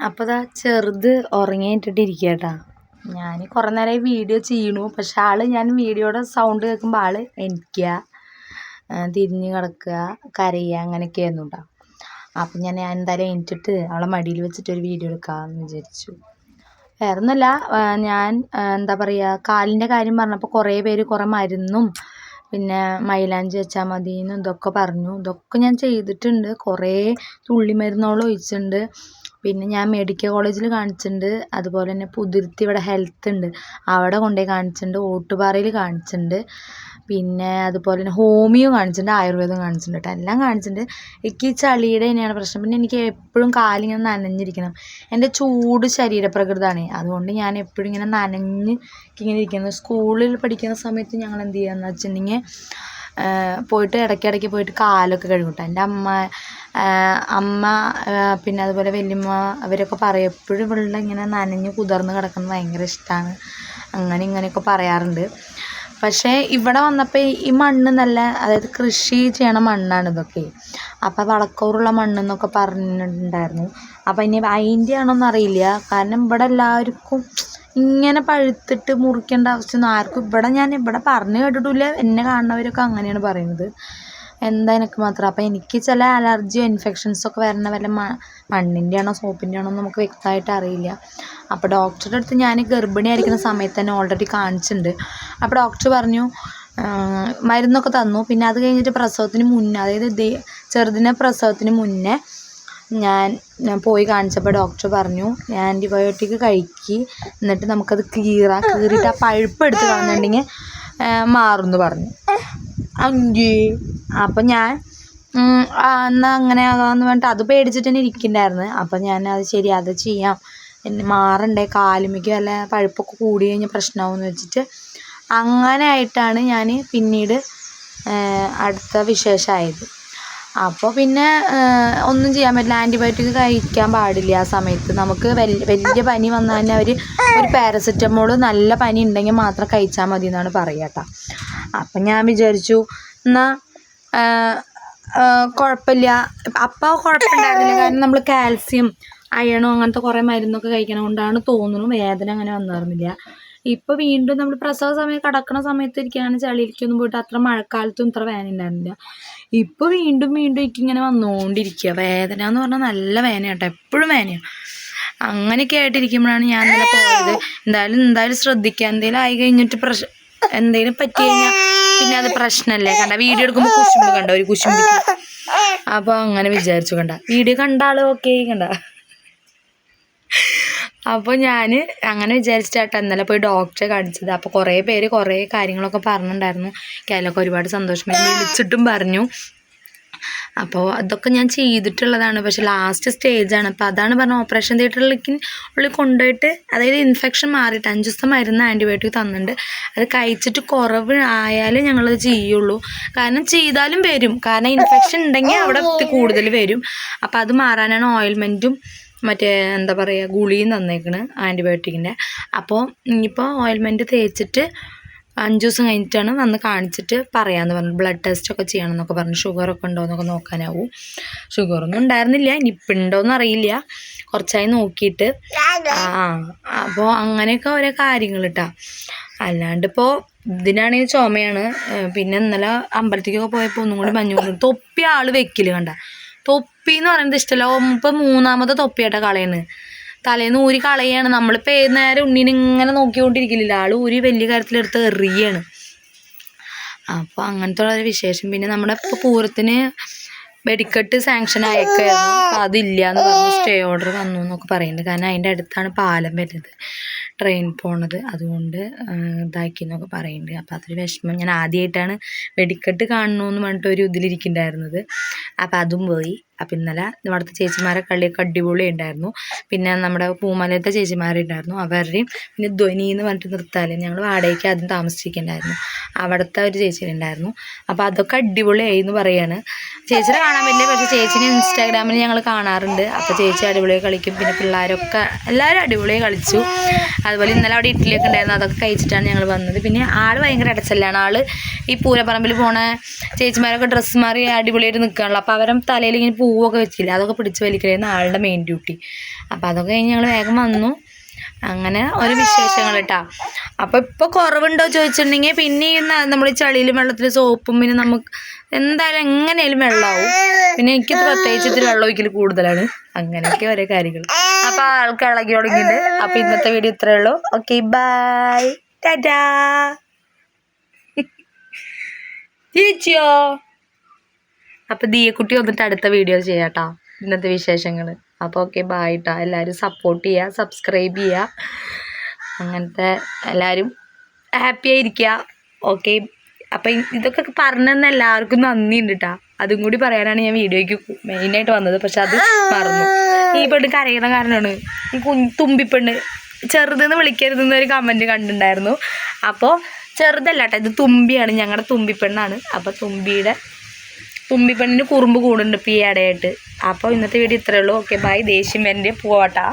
അപ്പോൾ ഇതാ ചെറുത് ഉറങ്ങിയിട്ടിട്ടിരിക്കുക കേട്ടോ ഞാൻ കുറേ നേരമായി വീഡിയോ ചെയ്യണു പക്ഷെ ആൾ ഞാൻ വീഡിയോയുടെ സൗണ്ട് കേൾക്കുമ്പോൾ ആൾ എനിക്കുക തിരിഞ്ഞ് കിടക്കുക കരയുക അങ്ങനെയൊക്കെയായിരുന്നു കേട്ടോ അപ്പം ഞാൻ ഞാൻ എന്തായാലും എണീറ്റിട്ട് അവളെ മടിയിൽ വെച്ചിട്ട് ഒരു വീഡിയോ എടുക്കാമെന്ന് വിചാരിച്ചു. വേറെ ഒന്നുമല്ല ഞാൻ എന്താ പറയുക കാലിന്റെ കാര്യം പറഞ്ഞപ്പോൾ കുറേ പേര് കുറേ മരുന്നും പിന്നെ മൈലാഞ്ചി വെച്ചാൽ മതി എന്നും ഇതൊക്കെ പറഞ്ഞു. ഇതൊക്കെ ഞാൻ ചെയ്തിട്ടുണ്ട്. കുറേ തുള്ളി മരുന്നുകൾ ഒഴിച്ചിട്ടുണ്ട്. പിന്നെ ഞാൻ മെഡിക്കൽ കോളേജിൽ കാണിച്ചിട്ടുണ്ട്. അതുപോലെ തന്നെ പുതുരുത്തി ഇവിടെ ഹെൽത്ത് ഉണ്ട്. അവിടെ കൊണ്ടുപോയി കാണിച്ചിട്ടുണ്ട്. ഓട്ടുപാറയിൽ കാണിച്ചിട്ടുണ്ട്. പിന്നെ അതുപോലെ തന്നെ ഹോമിയോ കാണിച്ചിട്ടുണ്ട്. ആയുർവേദം കാണിച്ചിട്ടുണ്ട് കേട്ടോ. എല്ലാം കാണിച്ചിട്ടുണ്ട്. എനിക്ക് ഈ ചളിയുടെ തന്നെയാണ് പ്രശ്നം. പിന്നെ എനിക്ക് എപ്പോഴും കാലിങ്ങനെ നനഞ്ഞിരിക്കണം. എന്റെ ചൂട് ശരീരപ്രകൃതമാണ്. അതുകൊണ്ട് ഞാൻ എപ്പോഴും ഇങ്ങനെ നനഞ്ഞ് ഇങ്ങനെ ഇരിക്കുന്നത് സ്കൂളിൽ പഠിക്കുന്ന സമയത്ത് ഞങ്ങൾ എന്ത് ചെയ്യുകയെന്ന് വെച്ചിട്ടുണ്ടെങ്കിൽ പോയിട്ട് ഇടയ്ക്കിടയ്ക്ക് പോയിട്ട് കാലൊക്കെ കഴുകും എന്റെ അമ്മ അമ്മ പിന്നെ അതുപോലെ വല്യമ്മ അവരൊക്കെ പറയും എപ്പോഴും ഇവളുടെ ഇങ്ങനെ നനഞ്ഞ് കുതിർന്ന് കിടക്കുന്നത് ഭയങ്കര ഇഷ്ടമാണ് അങ്ങനെ ഇങ്ങനെയൊക്കെ പറയാറുണ്ട്. പക്ഷേ ഇവിടെ വന്നപ്പോൾ ഈ മണ്ണ് നല്ല അതായത് കൃഷി ചെയ്യണ മണ്ണാണ് ഇതൊക്കെ. അപ്പോൾ വളക്കൂറുള്ള മണ്ണെന്നൊക്കെ പറഞ്ഞിട്ടുണ്ടായിരുന്നു. അപ്പോൾ ഇനി അതിന്റെ ആണോന്ന് അറിയില്ല. കാരണം ഇവിടെ എല്ലാവർക്കും ഇങ്ങനെ പഴുത്തിട്ട് മുറിക്കേണ്ട ആവശ്യമൊന്നും ആർക്കും ഇവിടെ ഞാൻ ഇവിടെ പറഞ്ഞു കേട്ടിട്ടില്ല. എന്നെ കാണുന്നവരൊക്കെ അങ്ങനെയാണ് പറയുന്നത്. എന്താ എനിക്ക് മാത്രം? അപ്പം എനിക്ക് ചില അലർജിയോ ഇൻഫെക്ഷൻസൊക്കെ വരണ വല്ല മ മണ്ണിന്റെ ആണോ സോപ്പിന്റെ ആണോ എന്ന് നമുക്ക് വ്യക്തമായിട്ട് അറിയില്ല. അപ്പോൾ ഡോക്ടറുടെ അടുത്ത് ഞാൻ ഗർഭിണിയായിരിക്കുന്ന സമയത്ത് തന്നെ ഓൾറെഡി കാണിച്ചിട്ടുണ്ട്. അപ്പോൾ ഡോക്ടർ പറഞ്ഞു മരുന്നൊക്കെ തന്നു. പിന്നെ അത് കഴിഞ്ഞിട്ട് പ്രസവത്തിന് മുന്നേ അതായത് ചെറുതിനെ പ്രസവത്തിന് മുന്നേ ഞാൻ ഞാൻ പോയി കാണിച്ചപ്പോൾ ഡോക്ടർ പറഞ്ഞു ആന്റിബയോട്ടിക് കഴിക്ക് എന്നിട്ട് നമുക്കത് കീറാം കീറിയിട്ട് ആ പഴുപ്പ് എടുത്ത് കളഞ്ഞിട്ടുണ്ടെങ്കിൽ മാറുമെന്ന് പറഞ്ഞു. അഞ്ചേ അപ്പം ഞാൻ എന്നാൽ അങ്ങനെ ആകാമെന്ന് പറഞ്ഞിട്ട് അത് പേടിച്ചിട്ട് തന്നെ ഇരിക്കുന്നുണ്ടായിരുന്നു അപ്പം ഞാൻ അത് ശരി അത് ചെയ്യാം. എന്നെ മാറണ്ടേ കാലുമ്മയ്ക്ക് വല്ല പഴുപ്പൊക്കെ കൂടി കഴിഞ്ഞാൽ പ്രശ്നമാവുമെന്ന് വെച്ചിട്ട് അങ്ങനെ ആയിട്ടാണ് ഞാൻ പിന്നീട് അടുത്ത വിശേഷമായത്. അപ്പോൾ പിന്നെ ഒന്നും ചെയ്യാൻ പറ്റില്ല. ആന്റിബയോട്ടിക് കഴിക്കാൻ പാടില്ല ആ സമയത്ത്. നമുക്ക് വലിയ പനി വന്നാൽ തന്നെ അവർ ഒരു പാരസെറ്റമോൾ നല്ല പനി ഉണ്ടെങ്കിൽ മാത്രം കഴിച്ചാൽ മതി എന്നാണ് പറയുക കേട്ടോ. അപ്പം ഞാൻ വിചാരിച്ചു എന്നാൽ കുഴപ്പമില്ല. അപ്പോൾ കുഴപ്പമുണ്ടായിരുന്നില്ല കാരണം നമ്മൾ കാൽസ്യം അയണോ അങ്ങനത്തെ കുറേ മരുന്നൊക്കെ കഴിക്കണ കൊണ്ടാണ് തോന്നുന്നു വേദന അങ്ങനെ വന്നിരുന്നില്ല ഇപ്പോൾ വീണ്ടും നമ്മൾ പ്രസവ സമയം കടക്കുന്ന സമയത്ത് ഇരിക്കുകയാണെങ്കിൽ ചളിയിലേക്കൊന്നും പോയിട്ട് അത്ര മഴക്കാലത്തും ഇത്ര വേന ഉണ്ടായിരുന്നില്ല ഇപ്പോൾ വീണ്ടും വീണ്ടും എനിക്കിങ്ങനെ വന്നുകൊണ്ടിരിക്കുക വേദന എന്ന് പറഞ്ഞാൽ നല്ല വേന കേട്ടോ എപ്പോഴും വേദനയാണ് അങ്ങനെയൊക്കെ ആയിട്ടിരിക്കുമ്പോഴാണ് ഞാൻ ഇന്നലെ പോയത്. എന്തായാലും എന്തായാലും ശ്രദ്ധിക്കുക എന്തെങ്കിലും ആയി കഴിഞ്ഞിട്ട് പ്രശ് എന്തെങ്കിലും പറ്റി കഴിഞ്ഞാൽ പിന്നെ അത് പ്രശ്നമല്ലേ കണ്ട വീഡിയോ എടുക്കുമ്പോൾ കുശുമ്പ് കണ്ട ഒരു കുശുമ്പ് അപ്പോൾ അങ്ങനെ വിചാരിച്ചു കണ്ട. വീഡിയോ കണ്ട ആൾ ഓക്കെ കണ്ട. അപ്പോൾ ഞാൻ അങ്ങനെ വിചാരിച്ചിട്ടാട്ടോ ഇന്നലെ പോയി ഡോക്ടറെ കാണിച്ചത്. അപ്പോൾ കുറേ പേര് കുറേ കാര്യങ്ങളൊക്കെ പറഞ്ഞിട്ടുണ്ടായിരുന്നു കേരളമൊക്കെ ഒരുപാട് സന്തോഷം വിളിച്ചിട്ടും പറഞ്ഞു. അപ്പോൾ അതൊക്കെ ഞാൻ ചെയ്തിട്ടുള്ളതാണ്. പക്ഷെ ലാസ്റ്റ് സ്റ്റേജാണ് അപ്പോൾ അതാണ് പറഞ്ഞ ഓപ്പറേഷൻ തിയേറ്ററിലേക്ക് ഉള്ളിൽ കൊണ്ടുപോയിട്ട് അതായത് ഇൻഫെക്ഷൻ മാറിയിട്ട് അഞ്ച് ദിവസം മരുന്ന് ആന്റിബയോട്ടിക് തന്നിട്ടുണ്ട്. അത് കഴിച്ചിട്ട് കുറവ് ആയാലേ ഞങ്ങളത് ചെയ്യുള്ളൂ. കാരണം ചെയ്താലും വരും. കാരണം ഇൻഫെക്ഷൻ ഉണ്ടെങ്കിൽ അവിടെ കൂടുതൽ വരും. അപ്പോൾ അത് മാറാനാണ് ഓയിൽമെന്റും മറ്റേ എന്താ പറയുക ഗുളിയും തന്നേക്കണ് ആന്റിബയോട്ടിക്കിന്റെ അപ്പോൾ ഇനിയിപ്പോൾ ഓയിൽമെന്റ് തേച്ചിട്ട് അഞ്ച് ദിവസം കഴിഞ്ഞിട്ടാണ് വന്ന് കാണിച്ചിട്ട് പറയാമെന്ന് പറഞ്ഞു. ബ്ലഡ് ടെസ്റ്റ് ഒക്കെ ചെയ്യണം എന്നൊക്കെ പറഞ്ഞു ഷുഗറൊക്കെ ഉണ്ടോ എന്നൊക്കെ നോക്കാനാവും. ഷുഗറൊന്നും ഉണ്ടായിരുന്നില്ല. ഇനിയിപ്പോൾ ഉണ്ടോയെന്ന് അറിയില്ല. കുറച്ചായി നോക്കിയിട്ട്. ആ അപ്പോൾ അങ്ങനെയൊക്കെ ഓരോ കാര്യങ്ങൾ കേട്ടോ അല്ലാണ്ട് ഇപ്പോൾ ഇതിനാണെങ്കിൽ ചുമയാണ്. പിന്നെ ഇന്നലെ അമ്പലത്തേക്കൊക്കെ പോയപ്പോൾ ഒന്നും കൂടി മഞ്ഞു തൊപ്പി ആൾ വെക്കിൽ കണ്ട. തൊപ്പി എന്ന് പറയുന്നത് ഇഷ്ടമല്ല ഇപ്പം മൂന്നാമത്തെ തൊപ്പിയായിട്ടാ കളയുന്നത് തലേന്ന് ഊരി കളയാണ്. നമ്മളിപ്പോൾ ഏത് നേരം ഉണ്ണീനെ ഇങ്ങനെ നോക്കിക്കൊണ്ടിരിക്കില്ല ആൾ ഊരി വലിയ കാര്യത്തിലെടുത്ത് എറിയാണ്. അപ്പോൾ അങ്ങനത്തെ ഒരു വിശേഷം. പിന്നെ നമ്മുടെ ഇപ്പോൾ പൂരത്തിന് വെടിക്കെട്ട് സാങ്ഷൻ അയക്കായിരുന്നു അപ്പം അതില്ല എന്ന് പറഞ്ഞ്. സ്റ്റേ ഓർഡർ വന്നു എന്നൊക്കെ പറയുന്നുണ്ട്. കാരണം അതിന്റെ അടുത്താണ് പാലം വരുന്നത്. ട്രെയിൻ പോണത്. അതുകൊണ്ട് ഇതാക്കി എന്നൊക്കെ പറയുന്നുണ്ട്. അപ്പം അതൊരു വിഷമം. ഞാൻ ആദ്യമായിട്ടാണ് വെടിക്കെട്ട് കാണണമെന്ന് പറഞ്ഞിട്ട് ഒരു ഇതിലിരിക്കുന്നുണ്ടായിരുന്നത്. അപ്പം അതും പോയി. അപ്പം ഇന്നലെ ഇവിടുത്തെ ചേച്ചിമാരെ കളിയൊക്കെ അടിപൊളി ഉണ്ടായിരുന്നു. പിന്നെ നമ്മുടെ പൂമലത്തെ ചേച്ചിമാരുണ്ടായിരുന്നു അവരുടെയും പിന്നെ ധ്വനി എന്ന് പറഞ്ഞിട്ട് നിർത്താൽ ഞങ്ങൾ വാടകയ്ക്ക് ആദ്യം താമസിച്ചിട്ടുണ്ടായിരുന്നു. അവിടുത്തെ ഒരു ചേച്ചി ഉണ്ടായിരുന്നു. അപ്പോൾ അതൊക്കെ അടിപൊളിയായി എന്ന് പറയാണ്. ചേച്ചിനെ കാണാൻ പറ്റില്ല. പക്ഷേ ചേച്ചിനെ ഇൻസ്റ്റാഗ്രാമിൽ ഞങ്ങൾ കാണാറുണ്ട്. അപ്പോൾ ചേച്ചി അടിപൊളിയായി കളിക്കും. പിന്നെ പിള്ളേരൊക്കെ എല്ലാവരും അടിപൊളിയായി കളിച്ചു. അതുപോലെ ഇന്നലെ അവിടെ ഇഡ്ഡലിയൊക്കെ ഉണ്ടായിരുന്നു. അതൊക്കെ കഴിച്ചിട്ടാണ് ഞങ്ങൾ വന്നത്. പിന്നെ ആൾ ഭയങ്കര അടച്ചല്ലാണ്. ആൾ ഈ പൂരപ്പറമ്പിൽ പോണ ചേച്ചിമാരൊക്കെ ഡ്രസ്സ് മാറി അടിപൊളിയായിട്ട് നിൽക്കുകയാണല്ലോ അപ്പോൾ അവരും തലയിൽ ഇങ്ങനെ പൂവൊക്കെ വെച്ചില്ല അതൊക്കെ പിടിച്ച് വലിക്കലായിരുന്നു ആളുടെ മെയിൻ ഡ്യൂട്ടി അപ്പോൾ അതൊക്കെ കഴിഞ്ഞ് ഞങ്ങൾ വേഗം വന്നു അങ്ങനെ ഒരു വിശേഷങ്ങൾ കേട്ടാ അപ്പോൾ ഇപ്പോൾ കുറവുണ്ടോ ചോദിച്ചിട്ടുണ്ടെങ്കിൽ പിന്നെ നമ്മൾ ചളിയിലും വെള്ളത്തിൽ സോപ്പും പിന്നെ നമുക്ക് എന്തായാലും എങ്ങനെയും വെള്ളമാവും പിന്നെ എനിക്ക് പ്രത്യേകിച്ച് ഇത്തിരി വെള്ളം ഒഴിക്കൽ കൂടുതലാണ് അങ്ങനെയൊക്കെ ഓരോ കാര്യങ്ങൾ അപ്പോൾ ആൾക്ക് ഇളകി തുടങ്ങിയിട്ട് അപ്പോൾ ഇന്നത്തെ വീഡിയോ ഇത്രയേ ഉള്ളൂ ഓക്കെ ബൈ ടാറ്റാ ചേച്ചിയോ അപ്പോൾ ദിയക്കുട്ടി വന്നിട്ട് അടുത്ത വീഡിയോ ചെയ്യാട്ടോ. ഇന്നത്തെ വിശേഷങ്ങൾ അപ്പോൾ ഓക്കെ ബായ് ട്ടാ. എല്ലാവരും സപ്പോർട്ട് ചെയ്യുക സബ്സ്ക്രൈബ് ചെയ്യുക അങ്ങനത്തെ എല്ലാവരും ഹാപ്പി ആയിരിക്കുക ഓക്കെ അപ്പം ഇതൊക്കെ പറഞ്ഞെന്ന് എല്ലാവർക്കും നന്ദിയുണ്ട് കേട്ടോ അതും കൂടി പറയാനാണ് ഞാൻ വീഡിയോയ്ക്ക് മെയിനായിട്ട് വന്നത്. പക്ഷെ അത് മറന്നു. ഈ പെണ്ണ് കരയുന്ന കാരണമാണ് ഈ കുഞ്ഞ് തുമ്പിപ്പെണ്ണ് ചെറുതെന്ന് വിളിക്കരുതെന്ന് ഒരു കമന്റ് കണ്ടിട്ടുണ്ടായിരുന്നു. അപ്പോൾ ചെറുതല്ല കേട്ടോ ഇത് തുമ്പിയാണ്. ഞങ്ങളുടെ തുമ്പിപ്പെണ്ണാണ്. അപ്പോൾ തുമ്പിയുടെ തുമ്പിപ്പെണ്ണിന് കുറുമ്പ് കൂടുന്നുണ്ട് ഇപ്പോൾ ഈ ഇടയായിട്ട്. അപ്പോൾ ഇന്നത്തെ വീഡിയോ ഇത്രയേ ഉള്ളൂ. ഓക്കെ ബൈ ദേഷ്യം എന്റെ പോവാട്ടാ.